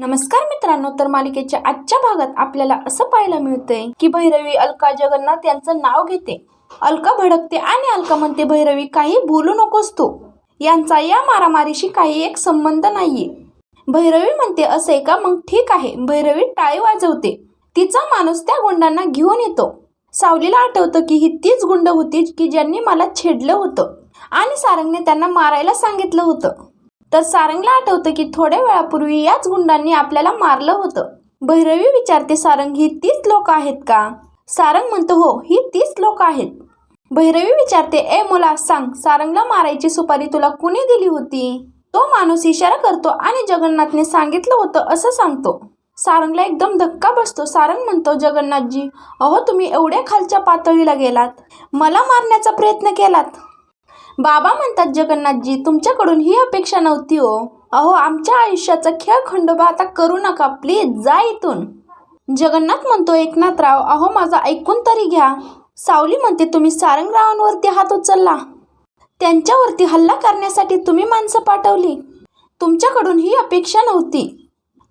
नमस्कार मित्रांनो तर मालिकेच्या आजच्या भागात आपल्याला असं पाहायला मिळतंय की भैरवी अलका जगन्नाथ यांचं नाव घेते. अलका भडकते आणि अलका म्हणते भैरवी काही बोलू नकोस तू. यांचा या मारामारीशी काही एक संबंध नाहीये. भैरवी म्हणते असे का? मग ठीक आहे. भैरवी टाळी वाजवते. तिचा माणूस त्या गुंडांना घेऊन येतो. सावलीला आठवतं की ही तीच गुंड होती की ज्यांनी मला छेडलं होतं आणि सारंगने त्यांना मारायला सांगितलं होतं. तर सारंगला आठवतं की थोड्या वेळापूर्वी याच गुंडांनी आपल्याला मारलं होतं. भैरवी विचारते सारंग ही तीच लोक आहेत का? सारंग म्हणतो हो ही तीच लोक आहेत. भैरवी विचारते ए मुला सांग सारंगला मारायची सुपारी तुला कुणी दिली होती? तो माणूस इशारा करतो आणि जगन्नाथने सांगितलं होतं असं सांगतो. सारंगला एकदम धक्का बसतो. सारंग म्हणतो जगन्नाथजी अहो तुम्ही एवढ्या खालच्या पातळीला गेलात. मला मारण्याचा प्रयत्न केलात. बाबा म्हणतात जगन्नाथजी तुमच्याकडून ही अपेक्षा नव्हती हो. अहो आमच्या आयुष्याचा खेळ खंडोबा आता करू नका प्लीज जा इथून. जगन्नाथ म्हणतो एकनाथराव अहो माझा ऐकून तरी घ्या. सावली म्हणते तुम्ही सारंगरावांवरती हात उचलला. त्यांच्यावरती हल्ला करण्यासाठी तुम्ही माणसं पाठवली. तुमच्याकडून ही अपेक्षा नव्हती.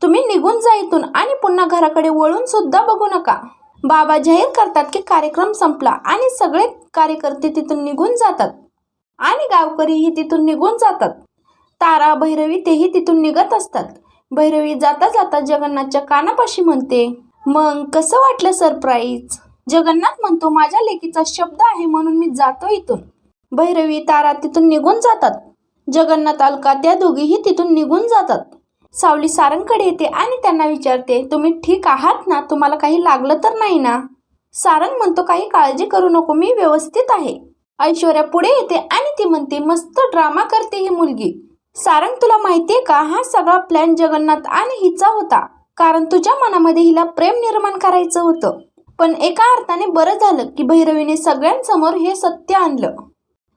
तुम्ही निघून जा इथून आणि पुन्हा घराकडे वळून सुद्धा बघू नका. बाबा जाहीर करतात की कार्यक्रम संपला आणि सगळे कार्यकर्ते तिथून निघून जातात. आणि गावकरीही तिथून निघून जातात. तारा भैरवी तेही तिथून निघत असतात. भैरवी जाता जाता जगन्नाथच्या कानापाशी म्हणते मग कसं वाटलं सरप्राईज? जगन्नाथ म्हणतो माझ्या लेकीचा शब्द आहे म्हणून मी जातो इथून. भैरवी तारा तिथून निघून जातात. जगन्नाथ अलका त्या दोघीही तिथून निघून जातात. सावली सारंगकडे येते आणि त्यांना विचारते तुम्ही ठीक आहात ना? तुम्हाला काही लागलं तर नाही ना? सारंग म्हणतो काही काळजी करू नको मी व्यवस्थित आहे. ऐश्वर्या पुढे येते आणि ती म्हणते मस्त ड्रामा करते ही मुलगी. सारंग तुला माहितीये का? हा सगळा प्लॅन जगन्नाथ आणि हिचा होता. कारण तुझ्या मनामध्ये हिला प्रेम निर्माण करायचं होतं. पण एका अर्थाने बरं झालं की भैरवीने सगळ्यांसमोर हे सत्य आणलं.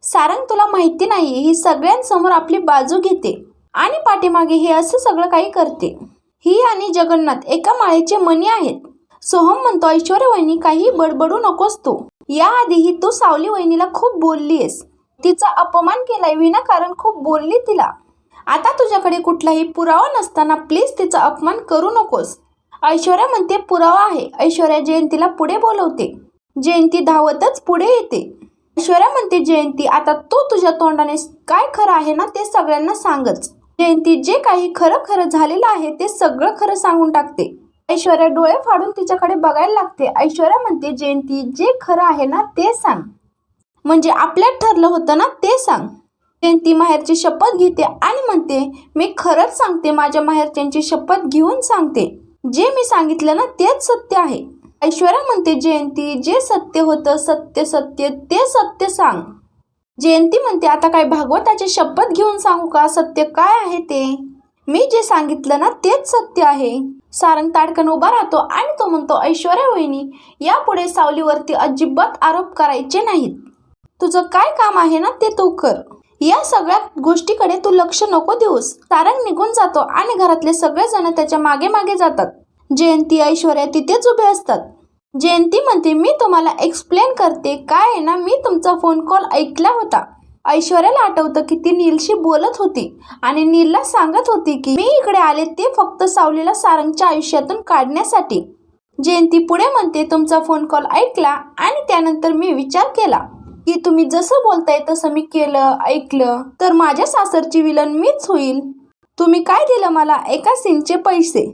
सारंग तुला माहिती नाही ही सगळ्यांसमोर आपली बाजू घेते आणि पाठीमागे हे असं सगळं काही करते. ही आणि जगन्नाथ एका माळेचे मणी आहेत. सोहम म्हणतो ऐश्वर्या वहिनी काही बडबडू नकोस तू. याआधीही तू सावली वहिनीला खूप बोललीयस. तिचा अपमान केलाय विनाकारण खूप बोलली तिला. आता तुझ्याकडे कुठलाही पुरावा नसताना प्लीज तिचा अपमान करू नकोस. ऐश्वर्या म्हणते पुरावा आहे. ऐश्वर्या जयंतीला पुढे बोलवते. जयंती धावतच पुढे येते. ऐश्वर्या म्हणते जयंती आता तू तुझ्या तोंडाने काय खरं आहे ना ते सगळ्यांना सांगच. जयंती जे काही खरं खरं झालेलं आहे ते सगळं खरं सांगून टाकते. ऐश्वर्या डोळे फाडून तिच्याकडे बघायला लागते. ऐश्वर्या म्हणते जयंती जे खरं आहे ना ते सांग. म्हणजे आपल्यात ठरलं होतं ना ते सांग. जयंती माहेरची शपथ घेते आणि म्हणते मी खरंच सांगते माझ्या माहेरच्यांची शपथ घेऊन सांगते. जे मी सांगितलं ना तेच सत्य आहे. ऐश्वर्या म्हणते जयंती जे सत्य होतं सत्य सत्य ते सत्य सांग. जयंती म्हणते आता काय भागवताची शपथ घेऊन सांगू का? सत्य काय आहे ते? मी जे सांगितलं ना तेच सत्य आहे. सारंग ताडकन उभा राहतो आणि तो म्हणतो ऐश्वर्या वहिनी यापुढे सावलीवरती अजिबात आरोप करायचे नाहीत. तुझं काय काम आहे ना ते तू कर. या सगळ्या गोष्टीकडे तू लक्ष नको देऊस. सारंग निघून जातो आणि घरातले सगळेजण त्याच्यामागे मागे जातात. जयंती ऐश्वर्या तिथेच उभे असतात. जयंती म्हणते मी तुम्हाला एक्सप्लेन करते काय आहे ना मी तुमचा फोन कॉल ऐकला होता. ऐश्वर्याला आठवतं की ती नीलशी बोलत होती आणि नीलला सांगत होती की मी इकडे आले ते फक्त सावलीला सारंगच्या आयुष्यातून काढण्यासाठी. जयंती पुढे म्हणते तुमचा फोन कॉल ऐकला आणि त्यानंतर मी विचार केला की तुम्ही जसं बोलताय तसं मी केलं ऐकलं. तर माझ्या सासरची विलन मीच होईल. तुम्ही काय दिलं मला? एका सीनचे पैसे.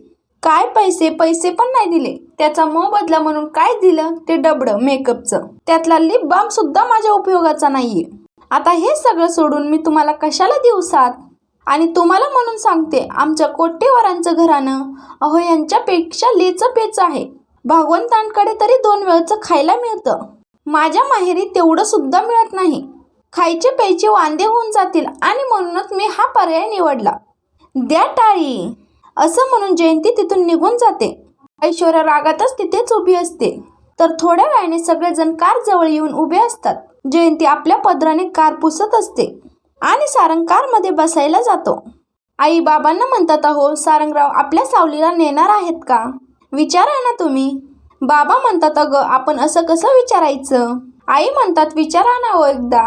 काय पैसे? पैसे पण नाही दिले. त्याचा मोबदला म्हणून काय दिलं? ते डबडं मेकअपचं. त्यातला लिप बाम सुद्धा माझ्या उपयोगाचा नाहीये. आता हे सगळं सोडून मी तुम्हाला कशाला देऊ साथ? आणि तुम्हाला म्हणून सांगते आमच्या कोट्यवरांचं घराणं अहो यांच्यापेक्षा लेच पेच आहे. भागवंतांकडे तरी दोन वेळचं खायला मिळतं. माझ्या माहेरी तेवढं सुद्धा मिळत नाही. खायचे प्यायचे वांदे होऊन जातील आणि म्हणूनच मी हा पर्याय निवडला. द्या टाळी. असं म्हणून जयंती तिथून निघून जाते. ऐश्वर्या रागातच तिथेच उभी असते. तर थोड्या वेळाने सगळेजण कार जवळ येऊन उभे असतात. जयंती आपल्या पदराने कार पुसत असते आणि सारंग कारमध्ये बसायला जातो. आई बाबांना म्हणतात अहो सारंगराव आपल्या सावलीला नेणार आहेत का? विचारा ना तुम्ही. बाबा म्हणतात अगं आपण असं कसं विचारायचं? आई म्हणतात विचारा ना हो एकदा.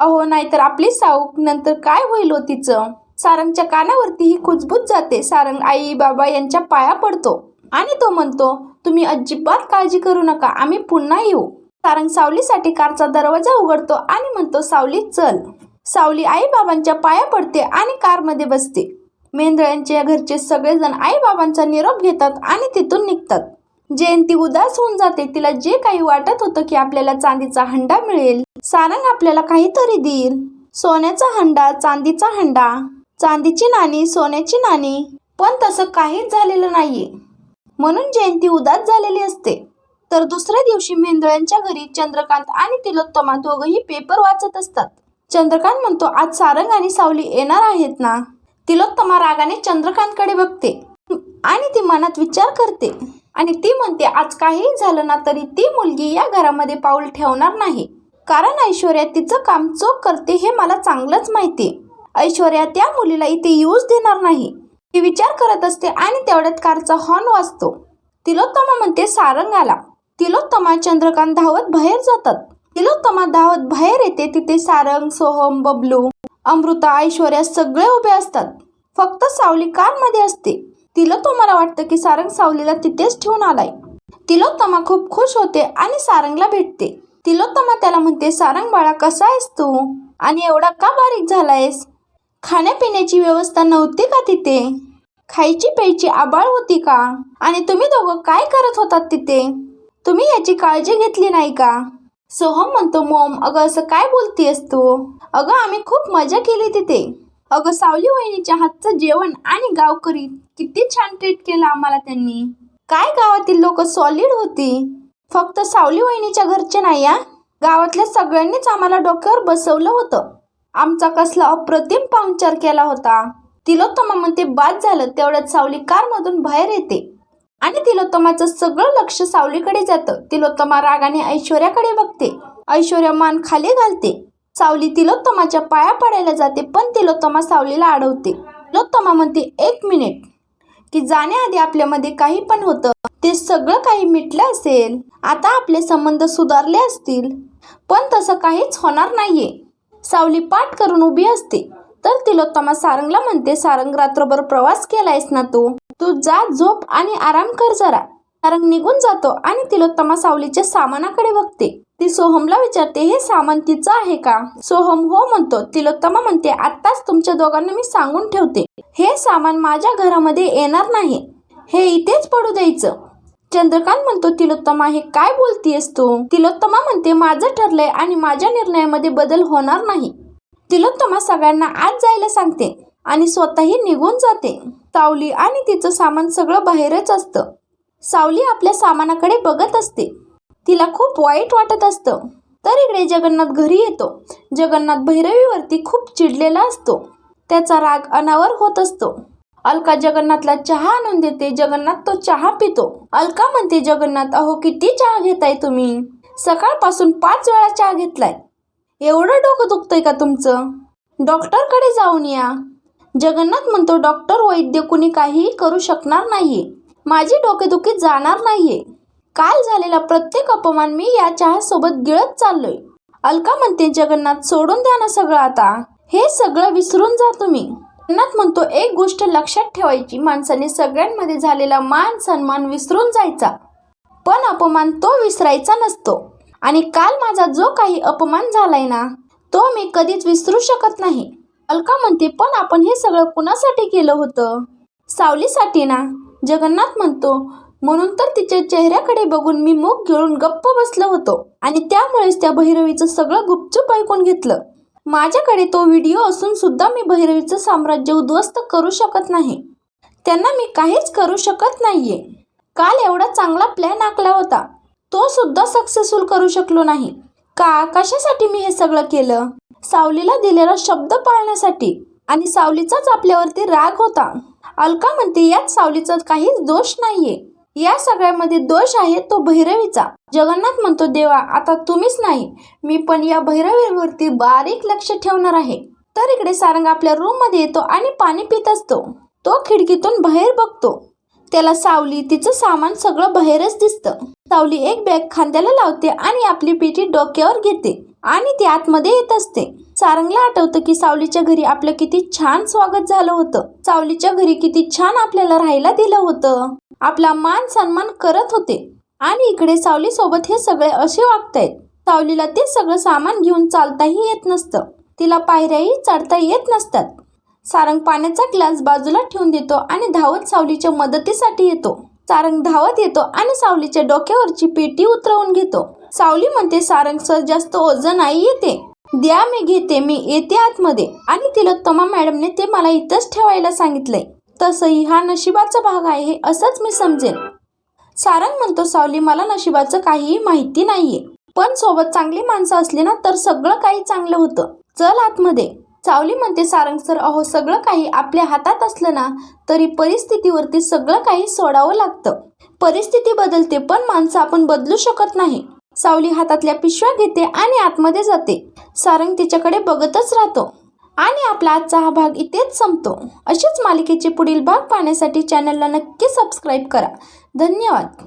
अहो नाहीतर आपली साऊक नंतर काय होईल हो तिचं? सारंगच्या कानावरती ही खुजबूज जाते. सारंग आई बाबा यांच्या पाया पडतो आणि तो म्हणतो तुम्ही अजिबात काळजी करू नका आम्ही पुन्हा येऊ. सारंग सावलीसाठी कारचा दरवाजा उघडतो आणि म्हणतो सावली चल. सावली आई बाबांच्या पाया पडते आणि कारमध्ये बसते. मेंढळ्यांच्या घरचे सगळेजण आई बाबांचा निरोप घेतात आणि तिथून निघतात. जयंती उदास होऊन जाते. तिला जे काही वाटत होतं की आपल्याला चांदीचा हंडा मिळेल सारंग आपल्याला काहीतरी देईल. सोन्याचा हंडा चांदीचा हंडा. चांदीची नाणी सोन्याची नाणी. पण तसं काहीच झालेलं नाहीये. म्हणून जयंती उदास झालेली असते. तर दुसऱ्या दिवशी मेंदळ्यांच्या घरी चंद्रकांत आणि तिलोत्तमा दोघंही पेपर वाचत असतात. चंद्रकांत म्हणतो आज सारंग आणि सावली येणार आहेत ना? तिलोत्तमा रागाने चंद्रकांतकडे बघते आणि ती मनात विचार करते. आणि ती म्हणते आज काहीही झालं ना तरी ती मुलगी या घरामध्ये पाऊल ठेवणार नाही. कारण ऐश्वर्या तिचं काम चोख करते हे मला चांगलंच माहिती. ऐश्वर्या त्या मुलीला इथे येऊच देणार नाही. ती विचार करत असते आणि तेवढ्यात कारचा हॉर्न वाजतो. तिलोत्तमा म्हणते सारंग आला तिलोत्तमा चंद्रकांत धावत बाहेर जातात. तिलोत्तमा धावत बाहेर येते तिथे सारंग सोहम बबलू अमृता ऐश्वर्या सगळे उभे असतात. फक्त सावली कारमध्ये असते. तिलोत्तमाला वाटतं की सारंग सावलीला तिथेच ठेवून आलाय. तिलोत्तमा खूप खुश होते आणि सारंगला भेटते. तिलोत्तमा त्याला म्हणते सारंग बाळा कसा आहेस तू? आणि एवढा का बारीक झालायस? खाण्यापिण्याची व्यवस्था नव्हती का तिथे? खायची प्यायची आबाळ होती का? आणि तुम्ही दोघं काय करत होतात तिथे? तुम्ही याची काळजी घेतली नाही का? सोहम म्हणतो मोम अगं असं काय बोलतीयस तू? अगं आम्ही खूप मजा केली तिथे. अगं सावली वहिनीच्या हातचं जेवण आणि गावकरी किती छान ट्रीट केलं आम्हाला त्यांनी. काय गावातील लोक सॉलिड होती? फक्त सावली वहिनीच्या घरचे नाही या गावातल्या सगळ्यांनीच आम्हाला डोक्यावर बसवलं होतं. आमचा कसला अप्रतिम पाहुणचार केला होता. तिलोत्तमा म्हणते बाद झालं तेवढ्यात सावली कारमधून बाहेर येते. आणि तिलोत्तमाचं सगळं लक्ष सावलीकडे जातं. तिलोत्तमा रागाने ऐश्वर्याकडे बघते. ऐश्वर्या मान खाली घालते. सावली तिलोत्तमाच्या पाया पडायला जाते पण तिलोत्तमा सावलीला अडवते. तिलोत्तमा म्हणते एक मिनिट. की जाण्याआधी आपल्यामध्ये काही पण होतं. ते सगळं काही मिटलं असेल. आता आपले संबंध सुधारले असतील. पण तसं काहीच होणार नाहीये. सावली पाठ करून उभी असते. तर तिलोत्तमा सारंगला म्हणते सारंग रात्रभर प्रवास केलायस ना तू? तू जा झोप आणि आराम कर जरा. सारंग निघून जातो आणि तिलोत्तमा सावलीच्या सामानाकडे बघते. ती सोहमला विचारते हे सामान तिचं आहे का? सोहम हो म्हणतो. तिलोत्तमा म्हणते आत्ताच तुमच्या दोघांना मी सांगून ठेवते. हे सामान माझ्या घरामध्ये येणार नाही. हे इथेच पडू द्यायचं. चंद्रकांत म्हणतो तिलोत्तमा हे काय बोलतीयस तू? तिलोत्तमा म्हणते माझं ठरलंय आणि माझ्या निर्णयामध्ये बदल होणार नाही. तिलोत्तमा सगळ्यांना आज जायला सांगते आणि स्वतःही निघून जाते. सावली आणि तिचं सामान सगळं बाहेरच असतं. सावली आपल्या सामानाकडे बघत असते. तिला खूप वाईट वाटत असतं. तर इकडे जगन्नाथ घरी येतो. जगन्नाथ भैरवीवरती खूप चिडलेला असतो. त्याचा राग अनावर होत असतो. अलका जगन्नाथला चहा आणून देते. जगन्नाथ तो चहा पितो. अलका म्हणते जगन्नाथ अहो किती चहा घेताय तुम्ही? सकाळपासून पाच वेळा चहा घेतलाय. एवढं डोकं दुखतंय का तुमचं? डॉक्टरकडे जाऊन या. जगन्नाथ म्हणतो डॉक्टर वैद्य कुणी काहीही करू शकणार नाही माझी डोकेदुखी जाणार नाहीये. काल झालेला प्रत्येक अपमान मी या चहासोबत गिळत चाललोय. अलका म्हणते जगन्नाथ सोडून द्या ना सगळं आता. हे सगळं विसरून जा तुम्ही. जगन्नाथ म्हणतो एक गोष्ट लक्षात ठेवायची. माणसाने सगळ्यांमध्ये झालेला मान सन्मान विसरून जायचा. पण अपमान तो विसरायचा नसतो. आणि काल माझा जो काही अपमान झालाय ना तो मी कधीच विसरू शकत नाही. अलका म्हणते पण आपण हे सगळं कुणासाठी केलं होतं? सावलीसाठी ना जगन्नाथ म्हणतो. म्हणून तर तिच्या चेहऱ्याकडे बघून मी मुख घेऊन गप्प बसलो होतो आणि त्यामुळेच त्या भैरवीचं सगळं गुपचूप ऐकून घेतलं. माझ्याकडे तो व्हिडिओ असून सुद्धा मी भैरवीचं साम्राज्य उद्ध्वस्त करू शकत नाही. त्यांना मी काहीच करू शकत नाहीये. काल एवढा चांगला प्लॅन आखला होता. तो सुद्धा सक्सेसफुल करू शकलो नाही. का कशासाठी मी हे सगळं केलं? सावलीला दिलेला शब्द पाळण्यासाठी आणि सावलीचाच आपल्यावरती राग होता. अलका म्हणते यात सावलीचा काहीच दोष नाहीये. या सगळ्यामध्ये दोष आहे तो भैरवीचा. जगन्नाथ म्हणतो देवा आता तुम्हीच नाही मी पण या भैरवीवरती बारीक लक्ष ठेवणार आहे. तर इकडे सारंग आपल्या रूममध्ये येतो आणि पाणी पित असतो. तो खिडकीतून बाहेर बघतो. त्याला सावली तिचं सामान सगळं बाहेरच दिसतं. सावली एक बॅग खांद्याला लावते आणि आपली पेटी डोक्यावर घेते. आणि ती आतमध्ये येत असते. सारंगला आठवतं की सावलीच्या घरी आपलं किती छान स्वागत झालं होतं. सावलीच्या घरी किती छान आपल्याला राहायला दिलं होतं. आपला मान सन्मान करत होते. आणि इकडे सावली सोबत हे सगळे असे वागतायत. सावलीला ते सगळं सामान घेऊन चालताही येत नसतं. तिला पायऱ्याही चढता येत नसतात. सारंग पाण्याचा ग्लास बाजूला ठेवून देतो आणि धावत सावलीच्या मदतीसाठी येतो. सारंग धावत येतो आणि सावलीच्या डोक्यावरची पेटी उतरवून घेतो. सावली म्हणते सारंग सर जास्त ओझं नाही येते. द्या मी घेते मी येते आतमध्ये. आणि तिलोत्तमा मॅडमने ते मला इथंच ठेवायला सांगितलंय. तसंही हा नशिबाचा भाग आहे हे असंच मी समजेन. सारंग म्हणतो सावली मला नशिबाचं काहीही माहिती नाहीये. पण सोबत चांगली माणसं असली ना तर सगळं काही चांगलं होतं. चल आतमध्ये. सावली म्हणते सारंग सर अहो सगळं काही आपल्या हातात असलं ना तरी परिस्थितीवरती सगळं काही सोडावं लागतं. परिस्थिती बदलते पण माणसं आपण बदलू शकत नाही. सावली हातातल्या पिशव्या घेते आणि आतमध्ये जाते. सारंग तिच्याकडे बघतच राहतो आणि आपला आजचा हा भाग इथेच संपतो. अशीच मालिकेचे पुढील भाग पाहण्यासाठी चॅनलला नक्की सबस्क्राईब करा. धन्यवाद.